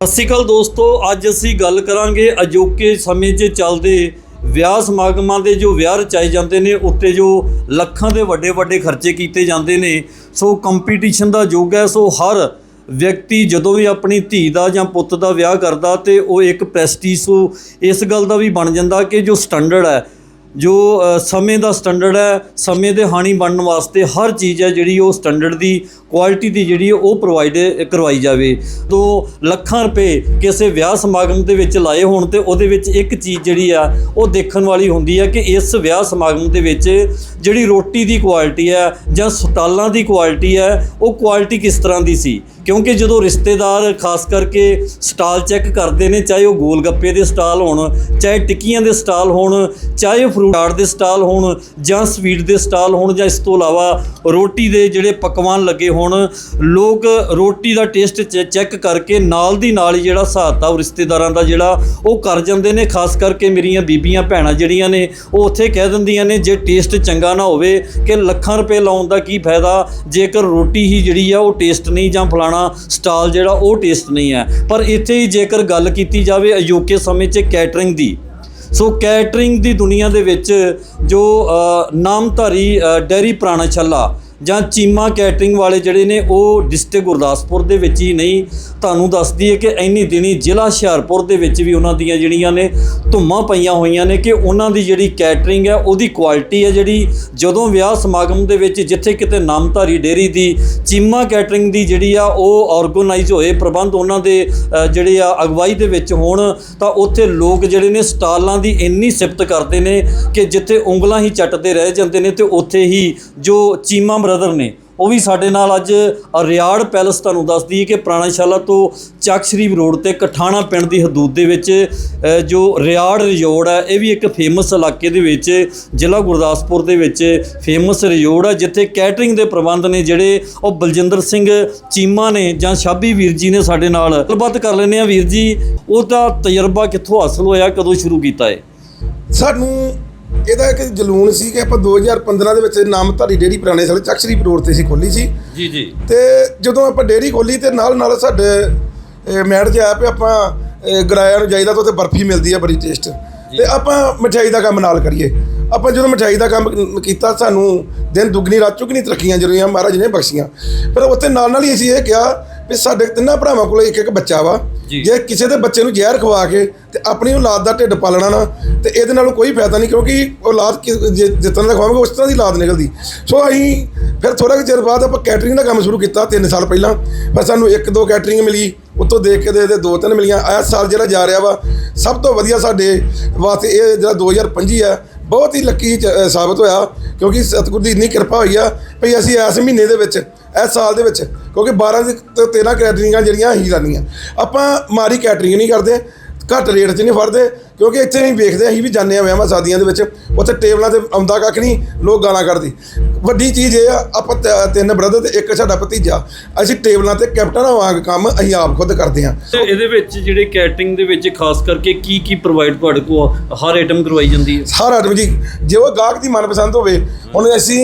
ਸਤਿ ਸ਼੍ਰੀ ਅਕਾਲ ਦੋਸਤੋ, ਅੱਜ ਅਸੀਂ ਗੱਲ ਕਰਾਂਗੇ ਅਜੋਕੇ ਸਮੇਂ 'ਚ ਚੱਲਦੇ ਵਿਆਹ ਸਮਾਗਮਾਂ ਦੇ ਜੋ ਵਿਆਹ ਰਚਾਏ ਜਾਂਦੇ ਨੇ, ਉੱਤੇ ਜੋ ਲੱਖਾਂ ਦੇ ਵੱਡੇ ਵੱਡੇ ਖਰਚੇ ਕੀਤੇ ਜਾਂਦੇ ਨੇ। ਸੋ ਕੰਪੀਟੀਸ਼ਨ ਦਾ ਯੁੱਗ ਹੈ, ਸੋ ਹਰ ਵਿਅਕਤੀ ਜਦੋਂ ਵੀ ਆਪਣੀ ਧੀ ਦਾ ਜਾਂ ਪੁੱਤ ਦਾ ਵਿਆਹ ਕਰਦਾ ਤੇ ਉਹ ਇੱਕ ਪ੍ਰੈਸਟੀਜ ਸੋ ਇਸ ਗੱਲ ਦਾ ਵੀ ਬਣ ਜਾਂਦਾ ਕਿ ਜੋ ਸਟੈਂਡਰਡ ਹੈ, ਜੋ ਸਮੇਂ ਦਾ ਸਟੈਂਡਰਡ ਹੈ, ਸਮੇਂ ਦੇ ਹਾਣੀ ਬਣਨ ਵਾਸਤੇ ਹਰ ਚੀਜ਼ ਹੈ ਜਿਹੜੀ ਉਹ ਸਟੈਂਡਰਡ ਦੀ ਕੁਆਲਿਟੀ ਦੀ ਜਿਹੜੀ ਹੈ ਉਹ ਪ੍ਰੋਵਾਈਡ ਕਰਵਾਈ ਜਾਵੇ। ਤੋਂ ਲੱਖਾਂ ਰੁਪਏ ਕਿਸੇ ਵਿਆਹ ਸਮਾਗਮ ਦੇ ਵਿੱਚ ਲਾਏ ਹੋਣ ਤੇ ਉਹਦੇ ਵਿੱਚ ਇੱਕ ਚੀਜ਼ ਜਿਹੜੀ ਆ, ਉਹ ਦੇਖਣ ਵਾਲੀ ਹੁੰਦੀ ਹੈ ਕਿ ਇਸ ਵਿਆਹ ਸਮਾਗਮ ਦੇ ਵਿੱਚ ਜਿਹੜੀ ਰੋਟੀ ਦੀ ਕੁਆਲਿਟੀ ਹੈ ਜਾਂ ਸਟਾਲਾਂ ਦੀ ਕੁਆਲਿਟੀ ਹੈ ਉਹ ਕੁਆਲਿਟੀ ਕਿਸ ਤਰ੍ਹਾਂ ਦੀ ਸੀ? ਕਿਉਂਕਿ ਜਦੋਂ ਰਿਸ਼ਤੇਦਾਰ ਖਾਸ ਕਰਕੇ ਸਟਾਲ ਚੈੱਕ ਕਰਦੇ ਨੇ, ਚਾਹੇ ਉਹ ਗੋਲ ਗੱਪੇ ਦੇ ਸਟਾਲ ਹੋਣ, ਚਾਹੇ ਟਿੱਕੀਆਂ ਦੇ ਸਟਾਲ ਹੋਣ, ਚਾਹੇ ਉਹ ਫਰੂਟ ਚਾਟ ਦੇ ਸਟਾਲ ਹੋਣ ਜਾਂ ਸਵੀਟ ਦੇ ਸਟਾਲ ਹੋਣ ਜਾਂ ਇਸ ਤੋਂ ਇਲਾਵਾ ਰੋਟੀ ਦੇ ਜਿਹੜੇ ਪਕਵਾਨ ਲੱਗੇ ਹੋਣ ਹੁਣ ਲੋਕ ਰੋਟੀ ਦਾ ਟੇਸਟ ਚੈੱਕ ਕਰਕੇ ਨਾਲ ਦੀ ਨਾਲ ਹੀ ਜਿਹੜਾ ਹਿਸਾਬ ਉਹ ਰਿਸ਼ਤੇਦਾਰਾਂ ਦਾ ਜਿਹੜਾ ਉਹ ਕਰ ਜਾਂਦੇ ਨੇ ਖਾਸ ਕਰਕੇ ਮੇਰੀਆਂ ਬੀਬੀਆਂ ਭੈਣਾਂ ਜਿਹੜੀਆਂ ਨੇ ਉਹ ਉੱਥੇ ਕਹਿ ਦਿੰਦੀਆਂ ਨੇ ਜੇ ਟੇਸਟ ਚੰਗਾ ਨਾ ਹੋਵੇ ਕਿ ਲੱਖਾਂ ਰੁਪਏ ਲਾਉਣ ਦਾ ਕੀ ਫਾਇਦਾ ਜੇਕਰ ਰੋਟੀ ਹੀ ਜਿਹੜੀ ਆ ਉਹ ਟੇਸਟ ਨਹੀਂ ਜਾਂ ਫਲਾਣਾ ਸਟਾਲ ਜਿਹੜਾ ਉਹ ਟੇਸਟ ਨਹੀਂ ਹੈ। ਪਰ ਇੱਥੇ ਹੀ ਜੇਕਰ ਗੱਲ ਕੀਤੀ ਜਾਵੇ ਅਜੋਕੇ ਸਮੇਂ 'ਚ ਕੈਟਰਿੰਗ ਦੀ ਸੋ ਕੈਟਰਿੰਗ ਦੀ ਦੁਨੀਆ ਦੇ ਵਿੱਚ ਜੋ ਨਾਮਧਾਰੀ ਅ, ਡੈਰੀ ਪੁਰਾਣਾ ਛੱਲਾ ਜਾਂ ਚੀਮਾ ਕੈਟਰਿੰਗ ਵਾਲੇ ਜਿਹੜੇ ਨੇ, ਉਹ ਡਿਸਟ੍ਰਿਕਟ ਗੁਰਦਾਸਪੁਰ ਦੇ ਵਿੱਚ ਹੀ ਨਹੀਂ। ਤੁਹਾਨੂੰ ਦੱਸਦੀ ਹੈ ਕਿ ਇੰਨੀ ਦਿਨੀ ਜ਼ਿਲ੍ਹਾ ਹੁਸ਼ਿਆਰਪੁਰ ਦੇ ਵਿੱਚ ਵੀ ਉਹਨਾਂ ਦੀਆਂ ਜਿਹੜੀਆਂ ਨੇ ਧੁੰਮਾਂ ਪਈਆਂ ਹੋਈਆਂ ਨੇ ਕਿ ਉਹਨਾਂ ਦੀ ਜਿਹੜੀ ਕੈਟਰਿੰਗ ਹੈ, ਉਹਦੀ ਕੁਆਲਿਟੀ ਹੈ ਜਿਹੜੀ ਜਦੋਂ ਵਿਆਹ ਸਮਾਗਮ ਦੇ ਵਿੱਚ ਜਿੱਥੇ ਕਿਤੇ ਨਾਮਧਾਰੀ ਡੇਰੀ ਦੀ ਚੀਮਾ ਕੈਟਰਿੰਗ ਦੀ ਜਿਹੜੀ ਆ, ਉਹ ਆਰਗੇਨਾਈਜ਼ ਹੋਏ ਪ੍ਰਬੰਧ ਉਹਨਾਂ ਦੇ ਜਿਹੜੇ ਆ, ਅਗਵਾਈ ਦੇ ਵਿੱਚ ਹੋਣ, ਤਾਂ ਉੱਥੇ ਲੋਕ ਜਿਹੜੇ ਨੇ ਸਟਾਲਾਂ ਦੀ ਇੰਨੀ ਸਿਫਤ ਕਰਦੇ ਨੇ ਕਿ ਜਿੱਥੇ ਉਂਗਲਾਂ ਹੀ ਚੱਟਦੇ ਰਹਿ ਜਾਂਦੇ ਨੇ ਤੇ ਉੱਥੇ ਹੀ ਜੋ ਚੀਮਾ ਬ੍ਰਦਰ ਨੇ। ਉਹ ਵੀ ਸਾਡੇ ਨਾਲ ਅੱਜ ਰਿਆੜ ਪੈਲਸ ਤੁਹਾਨੂੰ ਦੱਸਦੀ ਹੈ ਕਿ ਪੁਰਾਣਾਸ਼ਾਲਾ ਤੋਂ ਚੱਕ ਸ਼ਰੀਫ ਰੋਡ ਤੇ ਕਠਾਣਾ ਪਿੰਡ ਦੀ ਹਦੂਦ ਦੇ ਵਿੱਚ ਜੋ ਰਿਆੜ ਰਿਜੋਰਟ ਹੈ, ਇਹ ਵੀ ਇੱਕ ਫੇਮਸ ਇਲਾਕੇ ਦੇ ਵਿੱਚ, ਜ਼ਿਲ੍ਹਾ ਗੁਰਦਾਸਪੁਰ ਦੇ ਵਿੱਚ ਫੇਮਸ ਰਿਜੋਰਟ ਹੈ, ਜਿੱਥੇ ਕੈਟਰਿੰਗ ਦੇ ਪ੍ਰਬੰਧ ਨੇ ਜਿਹੜੇ, ਉਹ ਬਲਜਿੰਦਰ ਸਿੰਘ ਚੀਮਾ ਨੇ ਜਾਂ ਸ਼ਾਬੀ ਵੀਰ ਜੀ ਨੇ ਸਾਡੇ ਨਾਲ। ਗੱਲਬਾਤ ਕਰ ਲੈਂਦੇ ਆ ਵੀਰ ਜੀ, ਉਹਦਾ ਤਜਰਬਾ ਕਿੱਥੋਂ ਹਾਸਲ ਹੋਇਆ, ਕਦੋਂ ਸ਼ੁਰੂ ਕੀਤਾ ਹੈ ਸਾਨੂੰ ਇਹਦਾ ਇੱਕ ਜਲੂਨ ਸੀ ਕਿ ਆਪਾਂ 2015 ਦੇ ਵਿੱਚ ਨਾਮਧਾਰੀ ਡੇਰੀ ਪੁਰਾਣੇ ਸਾਲੇ ਚੱਕ ਸ਼ਰੀਫ ਰੋਡ ਤੇ ਸੀ ਖੋਲੀ ਸੀ। ਜੀ ਜੀ। ਤੇ ਜਦੋਂ ਆਪਾਂ ਡੇਰੀ ਖੋਲੀ ਤੇ ਨਾਲ ਨਾਲ ਸਾਡੇ ਮੈਡ ਜਿਹਾ ਆਪਾਂ ਅਹ, ਗਰਾਇਆ ਨੂੰ ਜਾਈਦਾ ਤਾਂ ਉੱਥੇ ਬਰਫੀ ਮਿਲਦੀ ਆ ਬੜੀ ਟੇਸਟ ਤੇ ਆਪਾਂ ਮਠਿਆਈ ਦਾ ਕੰਮ ਨਾਲ ਕਰੀਏ। ਆਪਾਂ ਜਦੋਂ ਮਠਿਆਈ ਦਾ ਕੰਮ ਕੀਤਾ ਸਾਨੂੰ ਦਿਨ ਦੁੱਗਣੀ ਰਾਤ ਚੁਗਣੀ ਤਰੱਕੀਆਂ ਜਿਹੜੀਆਂ ਮਹਾਰਾਜ ਨੇ ਬਖਸ਼ੀਆਂ। ਪਰ ਉੱਥੇ ਨਾਲ ਨਾਲ ਹੀ ਅਸੀਂ ਇਹ ਕਿਹਾ ਵੀ ਸਾਡੇ ਤਿੰਨਾਂ ਭਰਾਵਾਂ ਕੋਲ ਇੱਕ ਇੱਕ ਬੱਚਾ ਵਾ। ਜੇ। ਕਿਸੇ ਦੇ ਬੱਚੇ ਨੂੰ ਜ਼ਹਿਰ ਖਵਾ ਕੇ ਤੇ ਆਪਣੀ ਔਲਾਦ ਦਾ ਢਿੱਡ ਪਾਲਣਾ ਨਾ ਤੇ ਇਹਦੇ ਨਾਲੋਂ ਕੋਈ ਫਾਇਦਾ ਨਹੀਂ ਕਿਉਂਕਿ ਔਲਾਦ ਜੇ- ਜਿਸ ਤਰ੍ਹਾਂ ਦਾ ਖਵਾਵਾਂਗੇ ਉਸ ਤਰ੍ਹਾਂ ਦੀ ਔਲਾਦ ਨਿਕਲਦੀ। ਸੋ ਅਸੀਂ ਫਿਰ ਥੋੜਾ ਚਿਰ ਬਾਅਦ ਆਪਾਂ ਕੈਟਰਿੰਗ ਦਾ ਕੰਮ ਸ਼ੁਰੂ ਕੀਤਾ 3 ਸਾਲ ਪਹਿਲਾਂ। ਪਰ ਸਾਨੂੰ ਇੱਕ ਦੋ ਕੈਟਰਿੰਗ ਮਿਲੀ ਉਤੋਂ ਦੇਖ ਕੇ ਦੇ ਦੇ ਦੋ ਤਿੰਨ ਮਿਲੀਆਂ। ਇਸ ਸਾਲ ਜਿਹੜਾ ਜਾ ਰਿਹਾ ਵਾ ਸਭ ਤੋਂ ਵਧੀਆ ਸਾਡੇ ਵਾਸਤੇ ਇਹ ਜਿਹੜਾ 2025 ਆ ਬਹੁਤ ਹੀ ਲੱਕੀ ਚ- ਅ, ਸਾਬਤ ਹੋਇਆ ਕਿਉਂਕਿ ਸਤਿਗੁਰ ਦੀ ਇੰਨੀ ਕਿਰਪਾ ਹੋਈ ਆ ਭਈ ਅਸੀਂ ਇਸ ਮਹੀਨੇ ਦੇ ਵਿੱਚ ਇਸ ਸਾਲ ਦੇ ਵਿੱਚ, ਕਿਉਂਕਿ 12 ਦੀ ਤੋਂ 13 ਕੈਟਰਿੰਗਾਂ ਜਿਹੜੀਆਂ ਹੀ ਜਾਂਦੀਆਂ ਆਪਾਂ ਮਾਰੀ ਕੈਟਰਿੰਗ ਨਹੀਂ ਕਰਦੇ, ਘੱਟ ਰੇਟ 'ਚ ਨਹੀਂ ਫੜਦੇ ਕਿਉਂਕਿ ਇੱਥੇ ਅਸੀਂ ਵੇਖਦੇ ਅਸੀਂ ਵੀ ਜਾਂਦੇ ਆ ਵਿਆਹਾਂ ਸ਼ਾਦੀਆਂ ਦੇ ਵਿੱਚ ਉੱਥੇ ਟੇਬਲਾਂ ਤੇ ਆਉਂਦਾ ਕੱਖ ਨਹੀਂ ਲੋਕ ਗਾਲਾਂ ਕੱਢਦੇ। ਵੱਡੀ ਚੀਜ਼ ਇਹ ਆ ਆਪਾਂ ਤਿੰਨ ਬ੍ਰਦਰ ਤੇ ਇੱਕ ਸਾਡਾ ਭਤੀਜਾ ਅਸੀਂ ਟੇਬਲਾਂ ਤੇ ਕੈਪਟਨਾਂ ਵਾਂਗ ਕੰਮ ਅਸੀਂ ਆਪ ਖੁਦ ਕਰਦੇ ਹਾਂ। ਤੇ ਇਹਦੇ ਵਿੱਚ ਜਿਹੜੇ ਕੈਟਰਿੰਗ ਦੇ ਵਿੱਚ ਖਾਸ ਕਰਕੇ ਕੀ ਕੀ ਪ੍ਰੋਵਾਈਡ ਤੁਹਾਡੇ ਕੋਲ ਹਰ ਆਈਟਮ ਕਰਵਾਈ ਜਾਂਦੀ ਹੈ? ਸਾਰਾ ਆਦਮੀ ਜੀ ਜੇ ਉਹ ਗਾਹਕ ਦੀ ਮਨਪਸੰਦ ਹੋਵੇ ਹੁਣ ਅਸੀਂ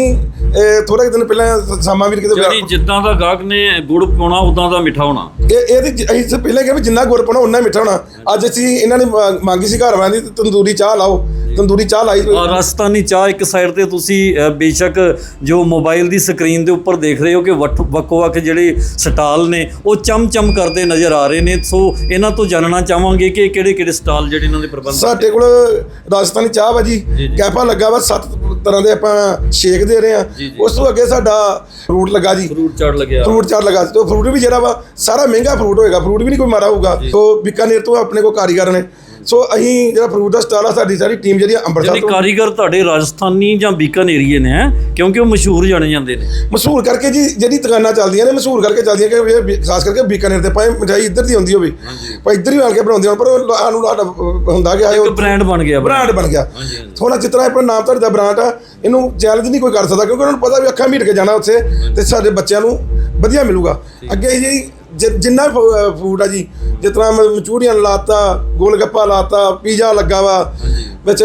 ਥੋੜੇ ਦਿਨ ਪਹਿਲਾਂ ਸਾਮਾ ਵੀਰ ਕਿਤੇ ਯਾਨੀ ਜਿੱਦਾਂ ਦਾ ਗਾਹਕ ਨੇ ਗੁੜ ਪਾਉਣਾ ਉਦਾਂ ਦਾ ਮਿੱਠਾ ਹੋਣਾ। ਇਹ ਇਹਦੀ ਅਸੀਂ ਪਹਿਲਾਂ ਕਿਹਾ ਵੀ ਜਿੰਨਾ ਗੁੜ ਪਾਉਣਾ ਉਨਾ ਮਿੱਠਾ ਹੋਣਾ। ਅੱਜ ਅਸੀਂ ਇਹਨਾਂ ਨੇ ਮੰਗੀ ਸੀ ਘਰ ਵਾਲਿਆਂ ਦੀ ਤੇ ਤੰਦੂਰੀ ਚਾਹ ਲਾਓ। ਤੰਦੂਰੀ ਚਾਹ ਲਾਈ ਔਰ ਰਾਜਸਥਾਨੀ ਚਾਹ ਇੱਕ ਸਾਈਡ ਤੇ ਤੁਸੀਂ ਅ, ਬੇਸ਼ੱਕ ਜੋ ਮੋਬਾਈਲ ਦੀ ਸਕਰੀਨ ਦੇ ਉੱਪਰ ਦੇਖ ਰਹੇ ਹੋ ਕਿ ਵੱਖ- ਵੱਖੋ-ਵੱਖ ਜਿਹੜੇ ਸਟਾਲ ਨੇ ਉਹ ਚਮ-ਚਮ ਕਰਦੇ ਨਜ਼ਰ ਆ ਰਹੇ ਨੇ। ਸੋ ਇਹਨਾਂ ਤੋਂ ਜਾਣਨਾ ਚਾਹਾਂਗੇ ਕਿ ਕਿਹੜੇ-ਕਿਹੜੇ ਸਟਾਲ ਜਿਹੜੇ ਇਹਨਾਂ ਦੇ ਪ੍ਰਬੰਧ ਸਾਡੇ ਕੋਲ ਰਾਜਸਥਾਨੀ ਚਾਹ ਵਾ ਜੀ। ਕੈਫਾ ਲੱਗਾ ਵਾ ਸੱਤ ਤਰ੍ਹਾਂ ਦੇ ਆਪਾਂ ਸ਼ੇਕ ਦੇ ਰਹੇ ਆ ਜੀ, ਜੀ। ਉਸ ਤੋਂ ਅੱਗੇ ਸਾਡਾ ਫਰੂਟ ਲੱਗਾ ਜੀ। ਫਰੂਟ ਚਾਟ ਲੱਗਿਆ ਫਰੂਟ ਚਾਟ ਲਗਾ। ਤੇ ਫਰੂਟ ਵੀ ਜਿਹੜਾ ਵਾ ਸਾਰਾ ਮਹਿੰਗਾ ਫਰੂਟ ਹੋਏਗਾ। ਫਰੂਟ ਵੀ ਨਹੀਂ ਕੋਈ ਮਾਰਾ ਹੋਊਗਾ। ਸੋ ਬੀਕਾਨੇਰ ਤੋਂ ਆਪਣੇ ਕੋਲ ਕਾਰੀਗਰ ਨੇ। ਸੋ ਅਸੀਂ ਜਿਹੜਾ ਫਰੂਟ ਦਾ ਸਟਾਲ ਆ ਸਾਡੀ ਸਾਰੀ ਟੀਮ ਜਿਹੜੀ ਆ ਅੰਮ੍ਰਿਤਸਰ ਯਾਨੀ ਤੋਂ ਕਾਰੀਗਰ ਤੁਹਾਡੇ ਰਾਜਸਥਾਨੀ ਜਾਂ ਬੀਕਾਨੇਰੀਏ ਨੇ ਹੈਂ? ਕਿਉਂਕਿ ਉਹ ਮਸ਼ਹੂਰ ਜਾਣੇ ਜਾਂਦੇ ਨੇ। ਮਸ਼ਹੂਰ ਕਰਕੇ ਜੀ ਜਿਹੜੀ ਦੁਕਾਨਾਂ ਚੱਲਦੀਆਂ ਨੇ ਮਸ਼ਹੂਰ ਕਰਕੇ ਚੱਲਦੀਆਂ ਕਿ ਇਹ ਖਾਸ ਕਰਕੇ ਬੀਕਾਨੇਰ ਤੇ ਭਾਵੇਂ ਮਠਾਈ ਇੱਧਰ ਦੀ ਹੁੰਦੀ ਹੋਵੇ ਭਾਵੇਂ ਇੱਧਰ ਹੀ ਆਣ ਕੇ ਬਣਾਉਂਦੇ ਹੋਣ ਪਰ ਉਹ ਸਾਨੂੰ ਸਾਡਾ ਹੁੰਦਾ ਕਿ ਇੱਕ ਬ੍ਰਾਂਡ ਬਣ ਗਿਆ ਬ੍ਰਾਂਡ ਬਣ ਗਿਆ। ਥੋੜਾ ਜਿਤਨਾ ਆਪਣਾ ਨਾਮ ਤੁਹਾਡਾ ਬ੍ਰਾਂਡ ਆ ਇਹਨੂੰ ਚੈਲੰਜ ਨਹੀਂ ਕੋਈ ਕਰ ਸਕਦਾ ਕਿਉਂਕਿ ਉਹਨਾਂ ਨੂੰ ਪਤਾ ਵੀ ਅੱਖਾਂ ਮੀਟ ਕੇ ਜਾਣਾ ਉੱਥੇ ਤੇ ਸਾਡੇ ਬੱਚਿਆਂ ਨੂੰ ਵਧੀਆ ਮਿਲੂਗਾ। ਅੱਗੇ ਜੀ ਜਿ- ਜਿੰਨਾ ਫੂਡ ਆ ਜੀ ਜਿਸ ਤਰ੍ਹਾਂ ਮ- ਮਚੂਰੀਆਂ ਲਾਤਾ ਗੋਲ ਗੱਪਾ ਲਾਤਾ ਪੀਜ਼ਾ ਲੱਗਾ ਵਾ ਵਿੱਚ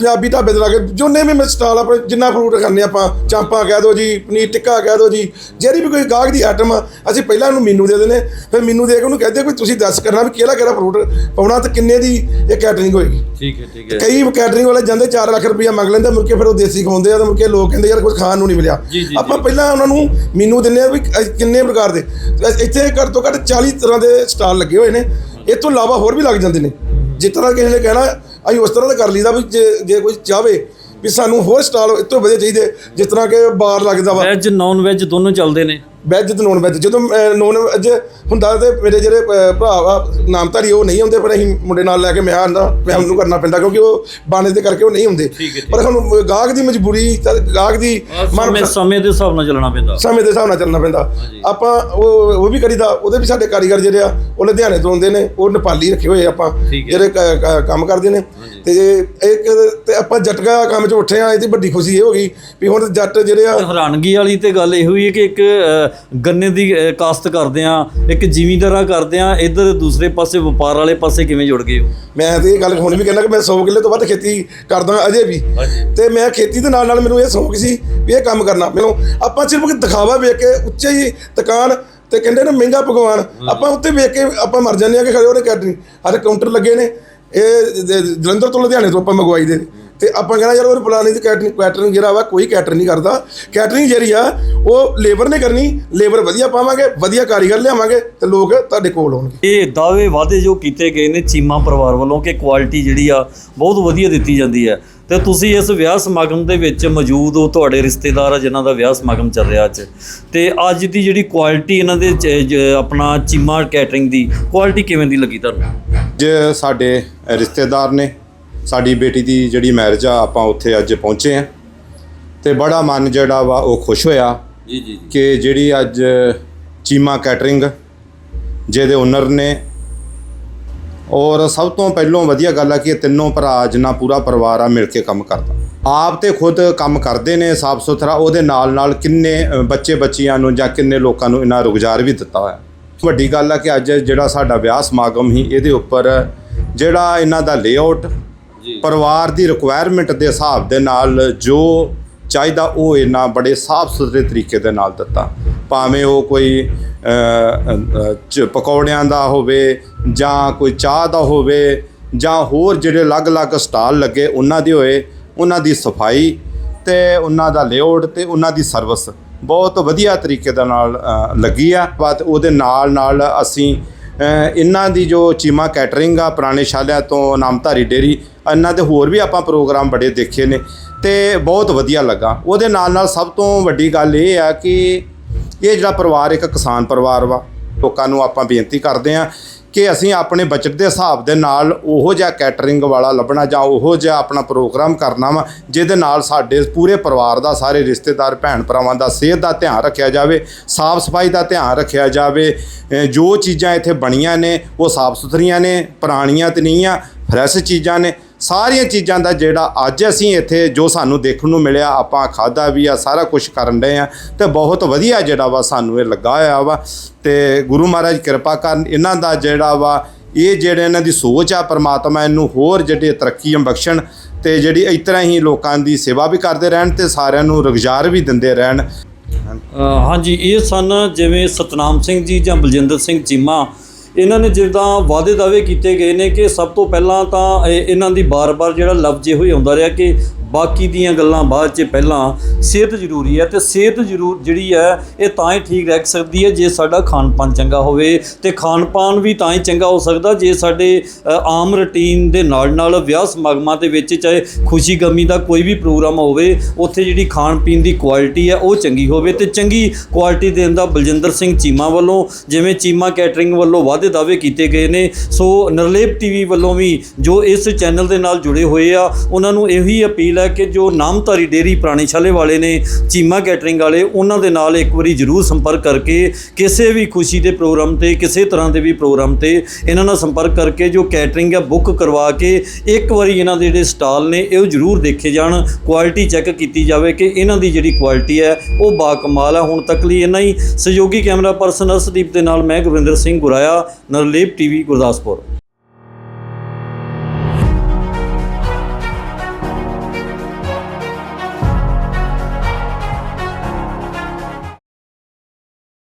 ਪੰਜਾਬੀ ਢਾਬੇ ਤੇ ਲਾ ਕੇ ਜਿੰਨੇ ਵੀ ਮੈਂ ਸਟਾਲ ਆਪਣੇ ਜਿੰਨਾ ਫਰੂਟ ਖਾਂਦੇ ਆਪਾਂ ਚਾਂਪਾਂ ਕਹਿ ਦਿਓ ਜੀ ਪਨੀਰ ਟਿੱਕਾ ਕਹਿ ਦਿਓ ਜੀ ਜਿਹੜੀ ਵੀ ਕੋਈ ਗਾਹਕ ਦੀ ਆਈਟਮ ਆ ਅਸੀਂ ਪਹਿਲਾਂ ਉਹਨੂੰ ਮੀਨੂ ਦੇ ਦਿੰਦੇ ਫਿਰ ਮੀਨੂ ਦੇ ਕੇ ਉਹਨੂੰ ਕਹਿੰਦੇ ਵੀ ਤੁਸੀਂ ਦੱਸ ਕਰਨਾ ਵੀ ਕਿਹੜਾ ਕਿਹੜਾ ਫਰੂਟ ਪਾਉਣਾ ਤੇ ਕਿੰਨੇ ਦੀ ਇਹ ਕੈਟਰਿੰਗ ਹੋਏਗੀ। ਠੀਕ ਹੈ ਠੀਕ ਹੈ। ਕਈ ਕੈਟਰਿੰਗ ਵਾਲੇ ਜਾਂਦੇ 4 ਲੱਖ ਰੁਪਈਆ ਮੰਗ ਲੈਂਦੇ ਮੁੜ ਕੇ ਫਿਰ ਉਹ ਦੇਸੀ ਖਵਾਉਂਦੇ ਆ ਤੇ ਮੁੜ ਕੇ ਲੋਕ ਕਹਿੰਦੇ ਯਾਰ ਕੁਝ ਖਾਣ ਨੂੰ ਨਹੀਂ ਮਿਲਿਆ। ਆਪਾਂ ਪਹਿਲਾਂ ਉਹਨਾਂ ਨੂੰ ਮੀਨੂ ਦਿੰਦੇ ਆ ਵੀ ਕਿੰਨੇ ਪ੍ਰਕਾਰ ਦੇ। ਇੱਥੇ ਘੱਟ ਤੋਂ ਘੱਟ 40 ਤਰ੍ਹਾਂ ਦੇ ਸਟਾਲ ਲੱਗੇ ਹੋਏ ਨੇ ਇਹ ਤੋਂ ਇਲਾਵਾ ਹੋਰ ਵੀ ਲੱਗ ਜਾਂਦੇ ਨੇ। ਜਿਸ ਤਰ੍ਹਾਂ ਕਿਸੇ ਨੇ ਕਹਿਣਾ ਅਸੀਂ ਉਸ ਤਰ੍ਹਾਂ ਦਾ ਕਰ ਲਈਦਾ ਵੀ ਜੇ ਜੇ ਕੋਈ ਚਾਹਵੇ ਵੀ ਸਾਨੂੰ ਹੋਰ ਸਟਾਲ ਇਸ ਤੋਂ ਵਧੀਆ ਚਾਹੀਦੇ, ਜਿਸ ਤਰ੍ਹਾਂ ਕਿ ਬਾਰ ਲੱਗਦਾ ਵਾ। ਵੈਜ ਨਾਨ ਵੈਜ ਦੋਨੋਂ ਚੱਲਦੇ ਨੇ। ਵੈਜ ਤੇ ਨੌਨ ਵੈਜ ਜਦੋਂ ਨੌਨ ਵੈਜ ਹੁੰਦਾ ਤੇ ਮੇਰੇ ਜਿਹੜੇ ਭਰਾ ਨਾਮਧਾਰੀ ਉਹ ਨਹੀਂ ਹੁੰਦੇ ਪਰ ਅਸੀਂ ਮੁੰਡੇ ਨਾਲ ਲੈ ਕੇ ਮੈਂ ਆਂਦਾ ਮੈਂ ਉਹਨੂੰ ਕਰਨਾ ਪੈਂਦਾ ਕਿਉਂਕਿ ਉਹ ਬਾਣੇ ਦੇ ਕਰਕੇ ਉਹ ਨਹੀਂ ਹੁੰਦੇ। ਪਰ ਹੁਣ ਗਾਹਕ ਦੀ ਮਜਬੂਰੀ ਤੇ ਗਾਹਕ ਦੀ ਸਮੇਂ ਸਮੇਂ ਦੇ ਹਿਸਾਬ ਨਾਲ ਚੱਲਣਾ ਪੈਂਦਾ। ਸਮੇਂ ਦੇ ਹਿਸਾਬ ਨਾਲ ਚੱਲਣਾ ਪੈਂਦਾ। ਆਪਾਂ ਉਹ ਉਹ ਵੀ ਕਰੀਦਾ ਉਹਦੇ ਵੀ ਸਾਡੇ ਕਾਰੀਗਰ ਜਿਹੜੇ ਆ ਉਹ ਲੁਧਿਆਣੇ ਤੋਂ ਆਉਂਦੇ ਨੇ ਉਹ ਨੇਪਾਲੀ ਰੱਖੇ ਹੋਏ ਆਪਾਂ। ਜਿਹੜੇ ਕੰਮ ਕਰਦੇ ਨੇ। ਤੇ ਇੱਕ ਤੇ ਆਪਾਂ ਜਟਕਾ ਕੰਮ 'ਚ ਉੱਠੇ ਆ ਇਹਦੀ ਵੱਡੀ ਖੁਸ਼ੀ ਇਹ ਹੋ ਗਈ ਵੀ ਹੁਣ ਜੱਟ ਜਿਹੜੇ ਆ ਹੈਰਾਨਗੀ ਵਾਲੀ ਤੇ ਗੱਲ ਇਹੋ ਹੀ ਹੈ ਕਿ ਇੱਕ ਗੰਨੇ ਦੀ ਅ, ਕਾਸ਼ਤ ਕਰਦੇ ਆ ਇੱਕ ਜ਼ਿਮੀਂਦਾਰਾ ਕਰਦੇ ਆ ਇੱਧਰ ਦੂਸਰੇ ਪਾਸੇ ਵਪਾਰ ਵਾਲੇ ਪਾਸੇ ਕਿਵੇਂ ਜੁੜ ਗਏ ਹੋ? ਮੈਂ ਤੇ ਇਹ ਗੱਲ ਹੁਣ ਵੀ ਕਹਿੰਦਾ ਕਿ ਮੈਂ 100 ਕਿੱਲੇ ਤੋਂ ਵੱਧ ਖੇਤੀ ਕਰਦਾ ਅਜੇ ਵੀ। ਤੇ ਮੈਂ ਖੇਤੀ ਦੇ ਨਾਲ ਨਾਲ ਮੈਨੂੰ ਇਹ ਸ਼ੌਂਕ ਸੀ ਵੀ ਇਹ ਕੰਮ ਕਰਨਾ। ਮੈਨੂੰ ਆਪਾਂ ਸਿਰਫ ਇੱਕ ਦਿਖਾਵਾ ਵੇਖ ਕੇ ਉੱਚੇ ਹੀ ਦੁਕਾਨ ਤੇ ਕਹਿੰਦੇ ਨੇ ਮਹਿੰਗਾ ਪਕਵਾਨ ਆਪਾਂ ਉੱਤੇ ਵੇਖ ਕੇ ਆਪਾਂ ਮਰ ਜਾਂਦੇ ਆ ਕਿ ਖੜੇ ਉਹਨੇ ਕੈਟਰਿੰਗ। ਹਰ ਕਾਊਂਟਰ ਲੱਗੇ ਨੇ। ਇਹ ਜ- ਜਲੰਧਰ ਤੋਂ ਲੁਧਿਆਣੇ ਤੋਂ ਆਪਾਂ ਮੰਗਵਾਈ ਦੇ ਨੇ। ਤੇ ਆਪਾਂ ਕਹਿੰਦਾ ਯਾਰ ਉਹ ਫਲਾਣੀ ਦੀ ਕੈਟਰਿੰਗ ਕੈਟਰਿੰਗ ਜਿਹੜਾ ਵਾ ਕੋਈ ਕੈਟਰ ਨਹੀਂ ਕਰਦਾ। ਕੈਟਰਿੰਗ ਜਿਹੜੀ ਆ ਉਹ ਲੇਬਰ ਨੇ ਕਰਨੀ ਲੇਬਰ ਵਧੀਆ ਪਾਵਾਂਗੇ ਵਧੀਆ ਕਾਰੀਗਰ ਲਿਆਵਾਂਗੇ ਤੇ ਲੋਕ ਤੁਹਾਡੇ ਕੋਲ ਆਉਣਗੇ। ਇਹ ਦਾਅਵੇ ਵਾਅਦੇ ਜੋ ਕੀਤੇ ਗਏ ਨੇ ਚੀਮਾ ਪਰਿਵਾਰ ਵੱਲੋਂ ਕਿ ਕੁਆਲਿਟੀ ਜਿਹੜੀ ਆ ਬਹੁਤ ਵਧੀਆ ਦਿੱਤੀ ਜਾਂਦੀ ਹੈ। ਤੇ ਤੁਸੀਂ ਇਸ ਵਿਆਹ ਸਮਾਗਮ ਦੇ ਵਿੱਚ ਮੌਜੂਦ ਹੋ ਤੁਹਾਡੇ ਰਿਸ਼ਤੇਦਾਰ ਆ ਜਿਨ੍ਹਾਂ ਦਾ ਵਿਆਹ ਸਮਾਗਮ ਚੱਲ ਰਿਹਾ ਅੱਜ। ਤੇ ਅੱਜ ਦੀ ਜਿਹੜੀ ਕੁਆਲਿਟੀ ਇਹਨਾਂ ਦੇ ਜ- ਆਪਣਾ ਚੀਮਾ ਕੈਟਰਿੰਗ ਦੀ ਕੁਆਲਿਟੀ ਕਿਵੇਂ ਦੀ ਲੱਗੀ ਤੁਹਾਨੂੰ? ਅੱਜ ਸਾਡੇ ਰਿਸ਼ਤੇਦਾਰ ਨੇ ਸਾਡੀ ਬੇਟੀ ਦੀ ਜਿਹੜੀ ਮੈਰਿਜ ਆ ਆਪਾਂ ਉੱਥੇ ਅੱਜ ਪਹੁੰਚੇ ਆ ਤੇ ਬੜਾ ਮਨ ਜਿਹੜਾ ਵਾ ਉਹ ਖੁਸ਼ ਹੋਇਆ ਜੀ ਜੀ ਕਿ ਜਿਹੜੀ ਅੱਜ ਚੀਮਾ ਕੈਟਰਿੰਗ ਜਿਹਦੇ ਓਨਰ ਨੇ ਔਰ ਸਭ ਤੋਂ ਪਹਿਲੋਂ ਵਧੀਆ ਗੱਲ ਆ ਕਿ ਇਹ ਤਿੰਨੋਂ ਭਰਾ ਜਿੰਨਾ ਪੂਰਾ ਪਰਿਵਾਰ ਆ ਮਿਲ ਕੇ ਕੰਮ ਕਰਦਾ। ਆਪ ਤੇ ਖੁਦ ਕੰਮ ਕਰਦੇ ਨੇ ਸਾਫ਼ ਸੁਥਰਾ ਉਹਦੇ ਨਾਲ ਨਾਲ ਕਿੰਨੇ ਬੱਚੇ ਬੱਚੀਆਂ ਨੂੰ ਜਾਂ ਕਿੰਨੇ ਲੋਕਾਂ ਨੂੰ ਇਹਨਾਂ ਰੁਜ਼ਗਾਰ ਵੀ ਦਿੱਤਾ ਹੋਇਆ। ਵੱਡੀ ਗੱਲ ਆ ਕਿ ਅੱਜ ਜਿਹੜਾ ਸਾਡਾ ਵਿਆਹ ਸਮਾਗਮ ਸੀ ਇਹਦੇ ਉੱਪਰ ਜਿਹੜਾ ਇਹਨਾਂ ਦਾ ਲੇਆਊਟ ਪਰਿਵਾਰ ਦੀ ਰਿਕੁਆਇਰਮੈਂਟ ਦੇ ਹਿਸਾਬ ਦੇ ਨਾਲ ਜੋ ਚਾਹੀਦਾ ਉਹ ਇਹਨਾਂ ਬੜੇ ਸਾਫ਼ ਸੁਥਰੇ ਤਰੀਕੇ ਦੇ ਨਾਲ ਦਿੱਤਾ। ਭਾਵੇਂ ਉਹ ਕੋਈ ਚ- ਪਕੌੜਿਆਂ ਦਾ ਹੋਵੇ ਜਾਂ ਕੋਈ ਚਾਹ ਦਾ ਹੋਵੇ ਜਾਂ ਹੋਰ ਜਿਹੜੇ ਅਲੱਗ-ਅਲੱਗ ਸਟਾਲ ਲੱਗੇ ਉਹਨਾਂ ਦੀ ਹੋਏ, ਉਹਨਾਂ ਦੀ ਸਫ਼ਾਈ ਤੇ ਉਹਨਾਂ ਦਾ ਲੇਆਊਟ ਤੇ ਉਹਨਾਂ ਦੀ ਸਰਵਿਸ ਬਹੁਤ ਵਧੀਆ ਤਰੀਕੇ ਦੇ ਨਾਲ ਲੱਗੀ ਆ। ਬਾਤ ਉਹਦੇ ਨਾਲ ਨਾਲ ਅਸੀਂ ਇਹਨਾਂ ਦੀ ਜੋ ਚੀਮਾ ਕੈਟਰਿੰਗ ਆ, ਪੁਰਾਣੇ ਸ਼ਾਲਿਆਂ ਤੋਂ ਨਾਮਧਾਰੀ ਡੇਰੀ, ਇਹਨਾਂ ਦੇ ਹੋਰ ਵੀ ਆਪਾਂ ਪ੍ਰੋਗਰਾਮ ਬੜੇ ਦੇਖੇ ਨੇ ਤੇ ਬਹੁਤ ਵਧੀਆ ਲੱਗਾ। ਉਹਦੇ ਨਾਲ ਨਾਲ ਸਭ ਤੋਂ ਵੱਡੀ ਗੱਲ ਇਹ ਆ ਕਿ ਇਹ ਜਿਹੜਾ ਪਰਿਵਾਰ ਇੱਕ ਕਿਸਾਨ ਪਰਿਵਾਰ ਵਾ, ਲੋਕਾਂ ਨੂੰ ਆਪਾਂ ਬੇਨਤੀ ਕਰਦੇ ਆ ਕਿ ਅਸੀਂ ਆਪਣੇ ਬਜਟ ਦੇ ਹਿਸਾਬ ਦੇ ਨਾਲ ਉਹੋ ਜਿਹਾ ਕੈਟਰਿੰਗ ਵਾਲਾ ਲੱਭਣਾ ਜਾਂ ਉਹੋ ਜਿਹਾ ਆਪਣਾ ਪ੍ਰੋਗਰਾਮ ਕਰਨਾ ਵਾ, ਜਿਹਦੇ ਨਾਲ ਸਾਡੇ ਪੂਰੇ ਪਰਿਵਾਰ ਦਾ, ਸਾਰੇ ਰਿਸ਼ਤੇਦਾਰ, ਭੈਣ ਭਰਾਵਾਂ ਦਾ ਸਿਹਤ ਦਾ ਧਿਆਨ ਰੱਖਿਆ ਜਾਵੇ, ਸਾਫ਼ ਸਫ਼ਾਈ ਦਾ ਧਿਆਨ ਰੱਖਿਆ ਜਾਵੇ ਜੋ ਚੀਜ਼ਾਂ ਇੱਥੇ ਬਣੀਆਂ ਨੇ, ਉਹ ਸਾਫ਼ ਸੁਥਰੀਆਂ ਨੇ, ਪੁਰਾਣੀਆਂ ਤੇ ਨਹੀਂ ਆ, ਫਰੈਸ਼ ਚੀਜ਼ਾਂ ਨੇ। ਸਾਰੀਆਂ ਚੀਜ਼ਾਂ ਦਾ ਜਿਹੜਾ ਅੱਜ ਅਸੀਂ ਇੱਥੇ ਜੋ ਸਾਨੂੰ ਦੇਖਣ ਨੂੰ ਮਿਲਿਆ, ਆਪਾਂ ਖਾਦਾ ਵੀ ਆ, ਸਾਰਾ ਕੁਝ ਕਰਨ ਡਏ ਆ ਤੇ ਬਹੁਤ ਵਧੀਆ ਜਿਹੜਾ ਵਾ ਸਾਨੂੰ ਇਹ ਲੱਗਾ ਹੋਇਆ ਵਾ ਤੇ ਗੁਰੂ ਮਹਾਰਾਜ ਕਿਰਪਾ ਕਰਨ ਇਹਨਾਂ ਦਾ ਜਿਹੜਾ ਵਾ, ਇਹ ਜਿਹੜੇ ਇਹਨਾਂ ਦੀ ਸੋਚ ਆ ਪਰਮਾਤਮਾ ਇਹਨੂੰ ਹੋਰ ਜਿਹੜੇ ਤਰੱਕੀਆਂ ਬਖਸ਼ਣ ਤੇ ਜਿਹੜੀ ਇਸ ਤਰ੍ਹਾਂ ਹੀ ਲੋਕਾਂ ਦੀ ਸੇਵਾ ਵੀ ਕਰਦੇ ਰਹਿਣ ਤੇ ਸਾਰਿਆਂ ਨੂੰ ਰੁਜ਼ਗਾਰ ਵੀ ਦਿੰਦੇ ਰਹਿਣ। ਹਾਂਜੀ, ਇਹ ਸਨ ਜਿਵੇਂ ਸਤਨਾਮ ਸਿੰਘ ਜੀ ਜਾਂ ਬਲਜਿੰਦਰ ਸਿੰਘ ਚੀਮਾ ਇਹਨਾਂ ਨੇ ਜਿੱਦਾਂ ਵਾਅਦੇ ਦਾਅਵੇ ਕੀਤੇ ਗਏ ਨੇ ਕਿ ਸਭ ਤੋਂ ਪਹਿਲਾਂ ਤਾਂ ਇਹ- ਇਹਨਾਂ ਦੀ ਬਾਰ-ਬਾਰ ਜਿਹੜਾ ਲਫ਼ਜ਼ ਇਹੋ ਹੀ ਆਉਂਦਾ ਰਿਹਾ ਕਿ ਬਾਕੀ ਦੀਆਂ ਗੱਲਾਂ ਬਾਅਦ 'ਚ ਪਹਿਲਾਂ ਸਿਹਤ ਜ਼ਰੂਰੀ ਹੈ ਤੇ ਸਿਹਤ ਜ਼ਰੂਰ ਜਿਹੜੀ ਹੈ, ਇਹ ਤਾਂ ਹੀ ਠੀਕ ਰਹਿ ਸਕਦੀ ਹੈ ਜੇ ਸਾਡਾ ਖਾਣ-ਪਾਨ ਚੰਗਾ ਹੋਵੇ ਤੇ ਖਾਣ-ਪਾਨ ਵੀ ਤਾਂ ਹੀ ਚੰਗਾ ਹੋ ਸਕਦਾ ਜੇ ਸਾਡੇ ਆਮ ਰੁਟੀਨ ਦੇ ਨਾਲ-ਨਾਲ ਵਿਆਹ ਸਮਾਗਮਾਂ ਦੇ ਵਿੱਚ ਚਾਹੇ ਖੁਸ਼ੀ ਗਮੀ ਦਾ ਕੋਈ ਵੀ ਪ੍ਰੋਗਰਾਮ ਹੋਵੇ, ਉੱਥੇ ਜਿਹੜੀ ਖਾਣ-ਪੀਣ ਦੀ ਕੁਆਲਿਟੀ ਹੈ, ਉਹ ਚੰਗੀ ਹੋਵੇ ਤੇ ਚੰਗੀ ਕੁਆਲਿਟੀ ਦੇਣ ਦਾ ਬਲਜਿੰਦਰ ਸਿੰਘ ਚੀਮਾ ਵੱਲੋਂ ਜਿਵੇਂ ਚੀਮਾ ਕੈਟਰਿੰਗ ਵੱਲੋਂ ਵਾਅਦੇ ਦਾਅਵੇ ਕੀਤੇ ਗਏ ਨੇ, ਸੋ ਨਰਲੇਪ ਟੀਵੀ ਵੱਲੋਂ ਵੀ ਜੋ ਇਸ ਚੈਨਲ ਦੇ ਨਾਲ ਜੁੜੇ ਹੋਏ ਆ, ਉਹਨਾਂ ਨੂੰ ਇਹੀ ਅਪੀਲ ਹੈ ਕਿ ਜੋ ਨਾਮਧਾਰੀ ਡੇਰੀ ਪੁਰਾਣੇ ਛਾਲੇ ਵਾਲੇ ਨੇ, ਚੀਮਾ ਕੈਟਰਿੰਗ ਵਾਲੇ, ਉਹਨਾਂ ਦੇ ਨਾਲ ਇੱਕ ਵਾਰੀ ਜ਼ਰੂਰ ਸੰਪਰਕ ਕਰਕੇ ਕਿਸੇ ਵੀ ਖੁਸ਼ੀ ਦੇ ਪ੍ਰੋਗਰਾਮ ਤੇ, ਕਿਸੇ ਤਰ੍ਹਾਂ ਦੇ ਵੀ ਪ੍ਰੋਗਰਾਮ ਤੇ ਇਹਨਾਂ ਨਾਲ ਸੰਪਰਕ ਕਰਕੇ ਜੋ ਕੈਟਰਿੰਗ ਹੈ ਬੁੱਕ ਕਰਵਾ ਕੇ ਇੱਕ ਵਾਰੀ ਇਹਨਾਂ ਦੇ ਜਿਹੜੇ ਸਟਾਲ ਨੇ, ਇਹ ਜ਼ਰੂਰ ਦੇਖੇ ਜਾਣ, ਕੁਆਲਿਟੀ ਚੈੱਕ ਕੀਤੀ ਜਾਵੇ ਕਿ ਇਹਨਾਂ ਦੀ ਜਿਹੜੀ ਕੁਆਲਿਟੀ ਹੈ, ਉਹ ਬਾ ਕਮਾਲ ਹੈ ਹੁਣ ਤੱਕ ਲਈ ਇੰਨਾ ਹੀ। ਸਹਿਯੋਗੀ ਕੈਮਰਾ ਪਰਸਨ ਅਰਸ਼ਦੀਪ ਦੇ ਨਾਲ ਮੈਂ ਗੁਰਵਿੰਦਰ ਸਿੰਘ ਗੁਰਾਇਆ, ਨਰਲੇਪ ਟੀਵੀ ਗੁਰਦਾਸਪੁਰ।